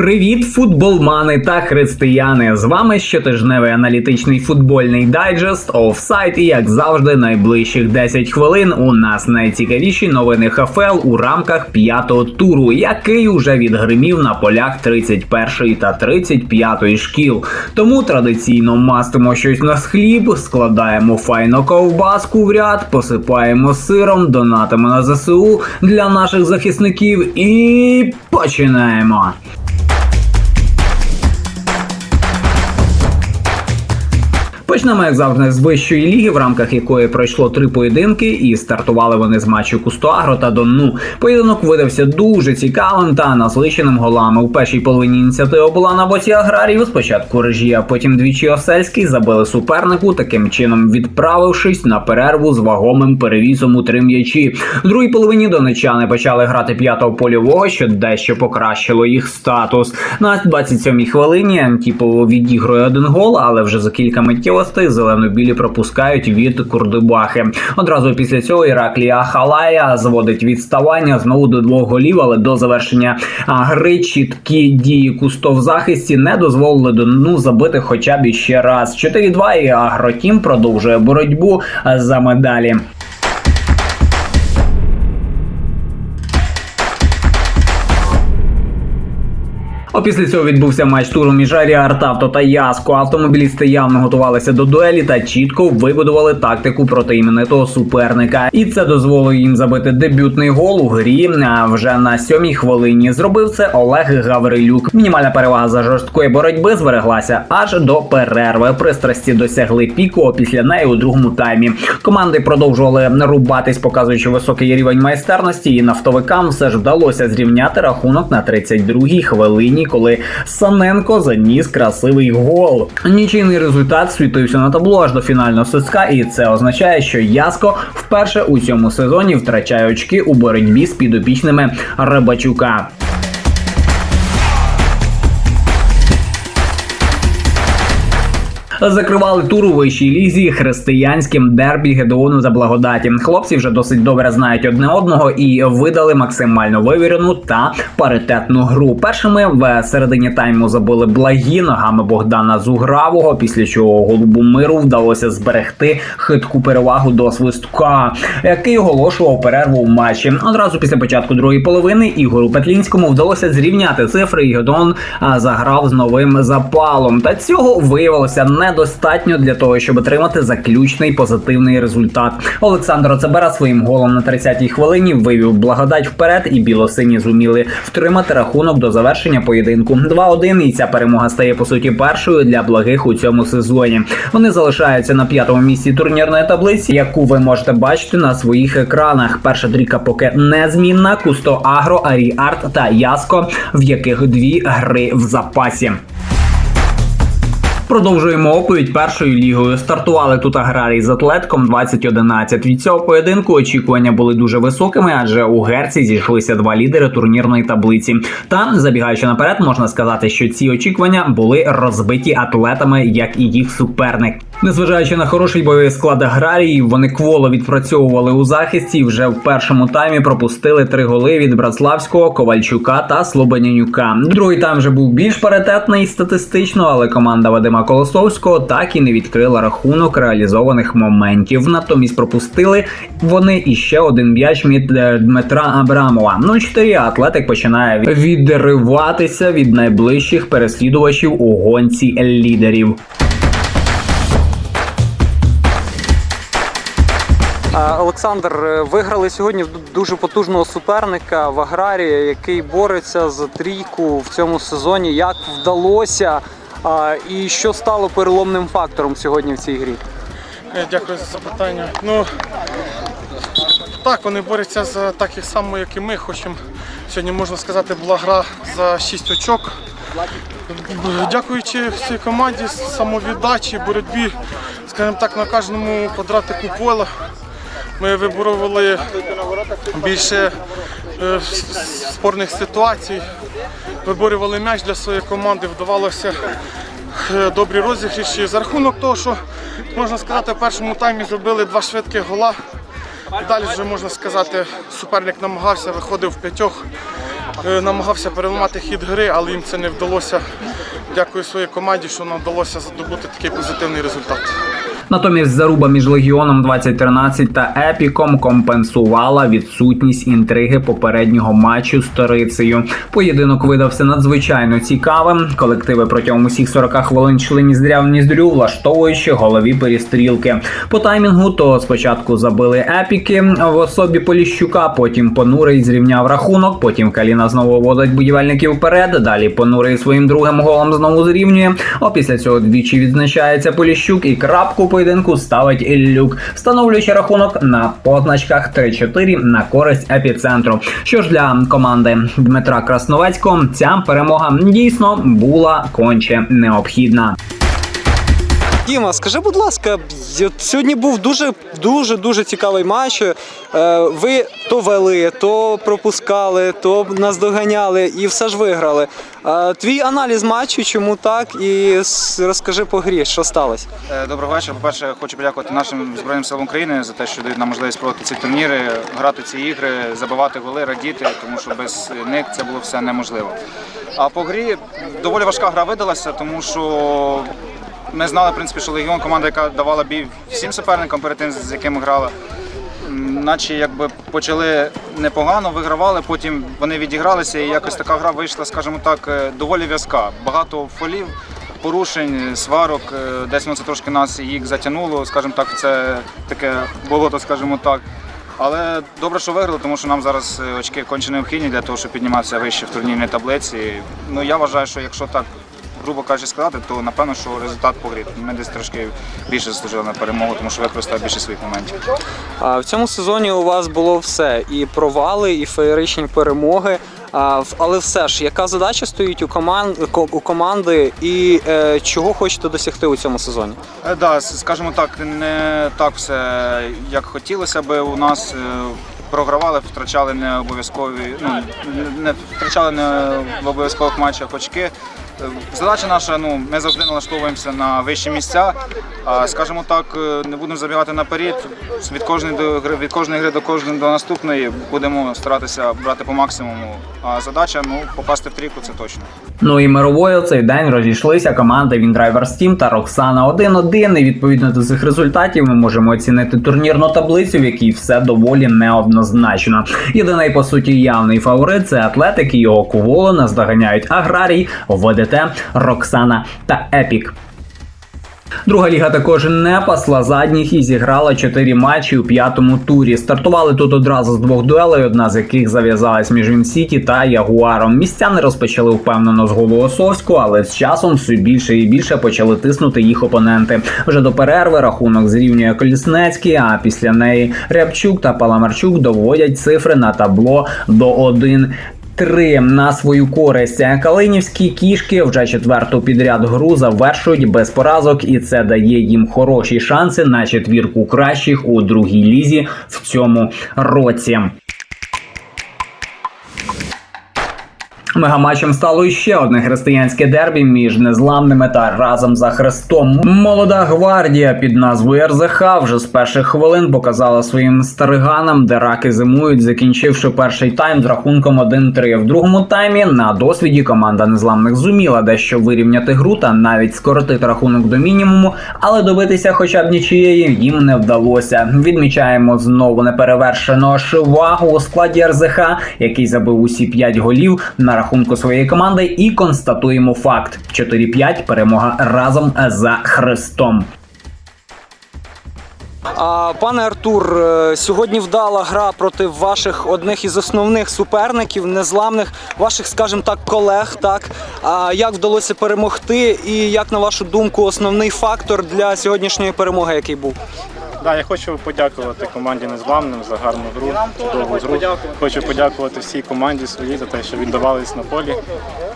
Привіт, футболмани та християни! З вами щотижневий аналітичний футбольний дайджест офсайт і як завжди, найближчих 10 хвилин у нас найцікавіші новини ХФЛ у рамках п'ятого туру, який уже відгримів на полях 31 та 35 шкіл. Тому традиційно мастимо щось на хліб, складаємо файно ковбаску в ряд, посипаємо сиром, донатимо на ЗСУ для наших захисників і починаємо. Почнемо, як завжди, з вищої ліги, в рамках якої пройшло три поєдинки, і стартували вони з матчу Кустоагро та Донну. Поєдинок видався дуже цікавим та насиченим голами. У першій половині ініціатива була на боці аграріїв. Спочатку режі, а потім двічі Осельський забили супернику, таким чином відправившись на перерву з вагомим перевісом у три м'ячі. В другій половині донечани почали грати п'ятого польового, що дещо покращило їх статус. На 27-й хвилині Антіпово відігрує один гол, але вже за кілька миттєвостей зелено-білі пропускають від Курдибахи. Одразу після цього Іраклія Халая зводить відставання знову до двох голів, але до завершення гри чіткі дії Кусто в захисті не дозволили Дону забити хоча б іще раз. 4-2 і Агротім продовжує боротьбу за медалі. Після цього відбувся матч туру між Аріартавто та Яско. Автомобілісти явно готувалися до дуелі та чітко вибудували тактику проти іменитого суперника. І це дозволило їм забити дебютний гол у грі. А вже на сьомій хвилині зробив це Олег Гаврилюк. Мінімальна перевага за жорсткої боротьби збереглася аж до перерви. Пристрасті досягли піку. Після неї у другому таймі команди продовжували рубатись, показуючи високий рівень майстерності. І нафтовикам все ж вдалося зрівняти рахунок на 32-й хвилині, коли Саненко заніс красивий гол. Нічийний результат світився на табло аж до фінального свистка, і це означає, що Яско вперше у цьому сезоні втрачає очки у боротьбі з підопічними Рибачука. Закривали тур у вищій лізі християнським дербі Гедеону за благодаті. Хлопці вже досить добре знають одне одного і видали максимально вивірену та паритетну гру. Першими в середині тайму забили благі ногами Богдана Зугравого, після чого голубу миру вдалося зберегти хитку перевагу до свистка, який оголошував перерву в матчі. Одразу після початку другої половини Ігору Петлінському вдалося зрівняти цифри. і Гедеон а, заграв з новим запалом. Та цього виявилося недостатньо для того, щоб отримати заключний позитивний результат. Олександр Оцебера своїм голом на 30-й хвилині вивів благодать вперед, і білосині зуміли втримати рахунок до завершення поєдинку. 2-1, і ця перемога стає по суті першою для благих у цьому сезоні. Вони залишаються на п'ятому місці турнірної таблиці, яку ви можете бачити на своїх екранах. Перша трійка поки незмінна: Кусто Агро, Арі Арт та Яско, в яких дві гри в запасі. Продовжуємо оповідь першою лігою. Стартували тут аграрії з атлетком 2011. Від цього поєдинку очікування були дуже високими, адже у герці зійшлися два лідери турнірної таблиці. Та забігаючи наперед, можна сказати, що ці очікування були розбиті атлетами, як і їх суперник. Незважаючи на хороший бойовий склад аграріїв, вони кволо відпрацьовували у захисті. і Вже в першому таймі пропустили три голи від Братславського, Ковальчука та Слободянюка. Другий тайм вже був більш паритетний статистично, але команда Вадима Колосовського так і не відкрила рахунок реалізованих моментів. Натомість пропустили вони іще один м'яч від е, Дмитра Абрамова. Ну 4 атлетик починає відриватися від найближчих переслідувачів у гонці лідерів. Олександр, е, виграли сьогодні дуже потужного суперника в Аграрії, який бореться за трійку в цьому сезоні. Як вдалося і що стало переломним фактором сьогодні в цій грі? Е, Дякую за запитання. Ну так, вони борються за так само, як і ми. Хочемо сьогодні можна сказати, була гра за 6 очок. Дякуючи всій команді, самовіддачі, боротьбі, скажімо так, на кожному квадратику поля. Ми виборювали більше е, спорних ситуацій, виборювали м'яч для своєї команди, вдавалося е, добрі розігріші. За рахунок того, що можна сказати, в першому таймі зробили два швидких гола. Далі вже можна сказати, суперник намагався, виходив в п'ятьох. е, намагався переламати хід гри, але їм це не вдалося. Дякую своїй команді, що нам вдалося здобути такий позитивний результат. Натомість заруба між легіоном 2013 та епіком компенсувала відсутність інтриги попереднього матчу з Торицею. Поєдинок видався надзвичайно цікавим. Колективи протягом усіх 40 хвилин йшли ніздря в влаштовуючи голові перестрілки. По таймінгу то спочатку забили епіки в особі Поліщука, потім понурий зрівняв рахунок. Потім Каліна знову водить будівельників вперед. Далі понурий своїм другим голом знову зрівнює. А після цього двічі відзначається Поліщук і крапку поєдинку ставить Іллюк, встановлюючи рахунок на позначках 3-4 на користь епіцентру. Що ж для команди Дмитра Красновецького, ця перемога дійсно була конче необхідна. Діма, скажи, будь ласка, сьогодні був дуже дуже дуже цікавий матч. Е, Ви то вели, то пропускали, то наздоганяли і все ж виграли. Е, Твій аналіз матчу, чому так? І розкажи по грі, що сталося. Е, Доброго вечора. По-перше, хочу подякувати нашим Збройним силам України за те, що дають нам можливість проводити ці турніри, грати ці ігри, забивати голи, радіти, тому що без них це було все неможливо. А по грі доволі важка гра видалася, тому що ми знали, в принципі, що Легіон команда, яка давала бій всім суперникам перед тим, з якими грала. Наче якби почали непогано, вигравали, потім вони відігралися, і якось така гра вийшла, скажімо так, е, доволі в'язка. Багато фолів, порушень, сварок. е, Десь воно це трошки нас їх затягнуло, скажімо так, це таке болото, скажімо так. Але добре, що виграли, тому що нам зараз е, очки конче необхідні для того, щоб підніматися вище в турнірній таблиці. Ну я вважаю, що якщо так грубо кажучи, сказати, то напевно, що результат по грі. Ми десь трошки більше заслужили на перемогу, тому що використали більше своїх моментів. А В цьому сезоні у вас було все: і провали, і феєричні перемоги. А, Але все ж, яка задача стоїть у команд у команди, і е, чого хочете досягти у цьому сезоні? Е, Да, скажімо так, не так все, як хотілося би у нас. е, Програвали, втрачали не обов'язкові, ну не втрачали не в обов'язкових матчах очки. Задача наша, ну ми завжди налаштовуємося на вищі місця. Скажімо так, е, не будемо забігати наперед. Від кожної до від кожної гри до кожної до наступної будемо старатися брати по максимуму. А задача ну попасти в трійку, це точно. Ну і мировою цей день розійшлися команди Windriver Steam та Роксана 1-1. І відповідно до цих результатів ми можемо оцінити турнірну таблицю, в якій все доволі неоднозначно. Єдиний по суті явний фаворит це атлетик і його куволо наздоганяють Аграрій, ДДТ, Роксана та Епік. Друга ліга також не пасла задніх і зіграла чотири матчі у п'ятому турі. Стартували тут одразу з двох дуелей, одна з яких зав'язалась між Вінсіті та Ягуаром. Містяни розпочали впевнено з голу Осовську, але з часом все більше і більше почали тиснути їх опоненти. Вже до перерви рахунок зрівнює Коліснецький, а після неї Рябчук та Паламарчук доводять цифри на табло до 1-3. 3 на свою користь. Калинівські кішки вже четверту підряд гру завершують без поразок, і це дає їм хороші шанси на четвірку кращих у другій лізі в цьому році. Мегаматчем стало іще одне християнське дербі між незламними та разом за Христом. Молода гвардія під назвою РЗХ вже з перших хвилин показала своїм стариганам, де раки зимують, закінчивши перший тайм з рахунком 1-3. В другому таймі на досвіді команда незламних зуміла дещо вирівняти гру та навіть скоротити рахунок до мінімуму, але добитися хоча б нічиєї їм не вдалося. Відмічаємо знову неперевершеного шивагу у складі РЗХ, який забив усі 5 голів на рахунку своєї команди, і констатуємо факт: 4-5 перемога разом за Христом. Пане Артур, е, сьогодні вдала гра проти ваших одних із основних суперників, незламних, ваших, скажімо так, колег. Так як вдалося перемогти, і як на вашу думку, основний фактор для сьогоднішньої перемоги, який був? Да, я хочу подякувати команді Незламним за гарну гру, чудову гру. Хочу подякувати всій команді своїй за те, що віддавались на полі.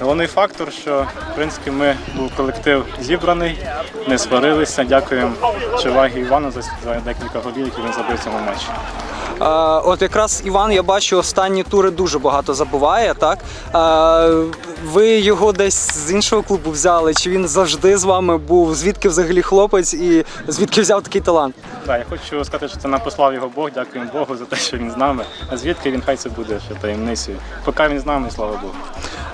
Головний фактор, що в принципі ми був колектив зібраний, не сварилися. Дякуємо Чевагі Івану за, декілька голів, які він забив цьому матчі. Е, От якраз Іван, я бачу, останні тури дуже багато забуває. Так Е, ви його десь з іншого клубу взяли? Чи він завжди з вами був? Звідки взагалі хлопець і звідки взяв такий талант? Так, я хочу сказати, що це нам послав його Бог, дякуємо Богу за те, що він з нами. А звідки він хай це буде ще таємницею. Поки він з нами, слава Богу.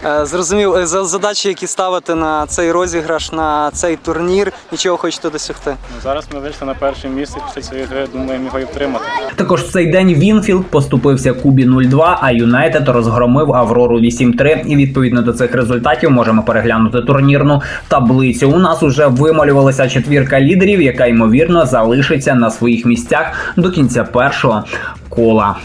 Е, Зрозумів, Е, за задачі, які ставите на цей розіграш, на цей турнір, нічого хочете досягти. Ну, зараз ми вийшли на перше місце після цієї гри, думаємо його і втримати. Також в цей день Вінфілд поступився Кубі 0-2, а Юнайтед розгромив Аврору 8-3. І відповідно до цих результатів можемо переглянути турнірну таблицю. У нас уже вималювалася четвірка лідерів, яка ймовірно залишиться на своїх місцях до кінця першого кола.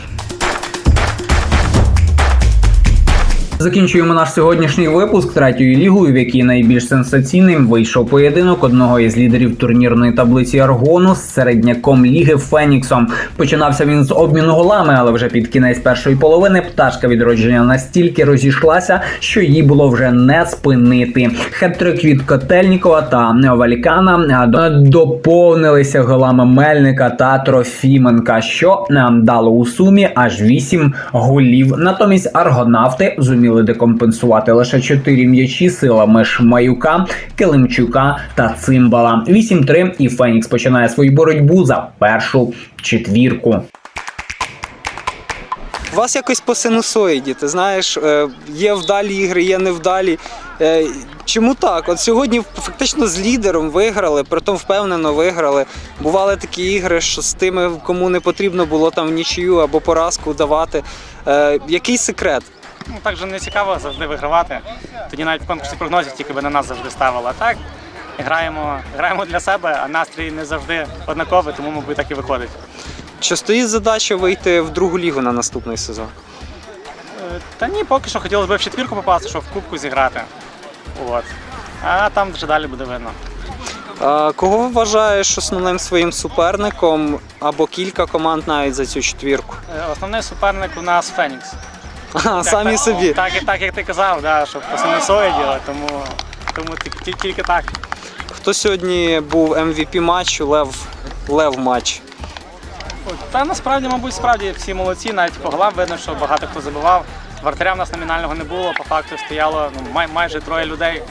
Закінчуємо наш сьогоднішній випуск третьою лігою, в якій найбільш сенсаційним вийшов поєдинок одного із лідерів турнірної таблиці Аргону з середняком ліги Феніксом. Починався він з обміну голами, але вже під кінець першої половини пташка відродження настільки розійшлася, що її було вже не спинити. Хет-трик від Котельнікова та Валікана до- доповнилися голами Мельника та Трофіменка, що нам дало у сумі аж 8 голів. Натомість аргонавти зуміли декомпенсувати лише 4 м'ячі силами Шмаюка, Келимчука та Цимбала. 8-3 і Фенікс починає свою боротьбу за першу четвірку. Вас якось по синусоїді, ти знаєш, е, є вдалі ігри, є невдалі. Е, Чому так? От сьогодні фактично з лідером виграли, притом впевнено виграли. Бували такі ігри, що з тими, кому не потрібно було там нічию або поразку давати. Е, Який секрет? Ну, так же не цікаво завжди вигравати. Тоді навіть в конкурсі прогнозів тільки би на нас завжди ставили. А так граємо, граємо для себе, а настрій не завжди однаковий, тому, мабуть, так і виходить. Чи стоїть задача вийти в другу лігу на наступний сезон? Е, Та ні, поки що хотілося б в четвірку попасти, щоб в кубку зіграти. От. А там вже далі буде видно. А кого вважаєш основним своїм суперником або кілька команд навіть за цю четвірку? Е, Основний суперник у нас Фенікс. А, самі так, собі. Так, так як ти казав, да, що по синусоїді, тому, тому ті- тільки так. Хто сьогодні був MVP матчу, лев, лев матч? Та насправді, мабуть, справді всі молодці, навіть по голам видно, що багато хто забивав. Вратаря в нас номінального не було, по факту стояло ну, май, майже троє людей.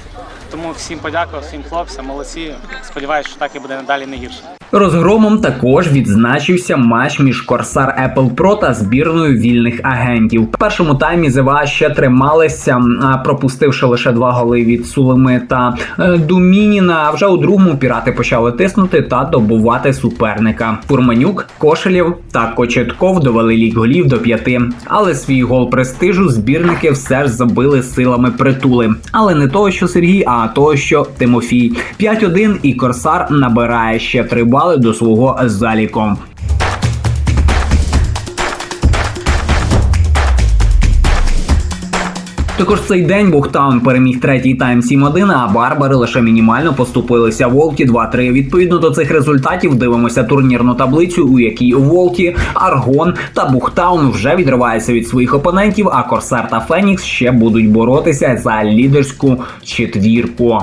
Тому всім подякував, всім хлопцям, молодці. Сподіваюся, що так і буде надалі не гірше. Розгромом також відзначився матч між Корсар Apple Pro та збірною вільних агентів. В першому таймі ЗВА ще трималися, пропустивши лише два голи від Сулеми та е, Думініна. А вже у другому пірати почали тиснути та добувати суперника. Фурманюк, Кошелєв та Кочетков довели лік голів до п'яти. Але свій гол престижу збірники все ж забили силами притули. Але не того, що Сергій, а того, що Тимофій. 5-1 і Корсар набирає ще три бали до свого заліку. Також цей день Бухтаун переміг третій тайм 7-1, а Барбари лише мінімально поступилися Волті 2-3. Відповідно до цих результатів дивимося турнірну таблицю, у якій Волті, Аргон та Бухтаун вже відриваються від своїх опонентів, а Корсар та Фенікс ще будуть боротися за лідерську четвірку.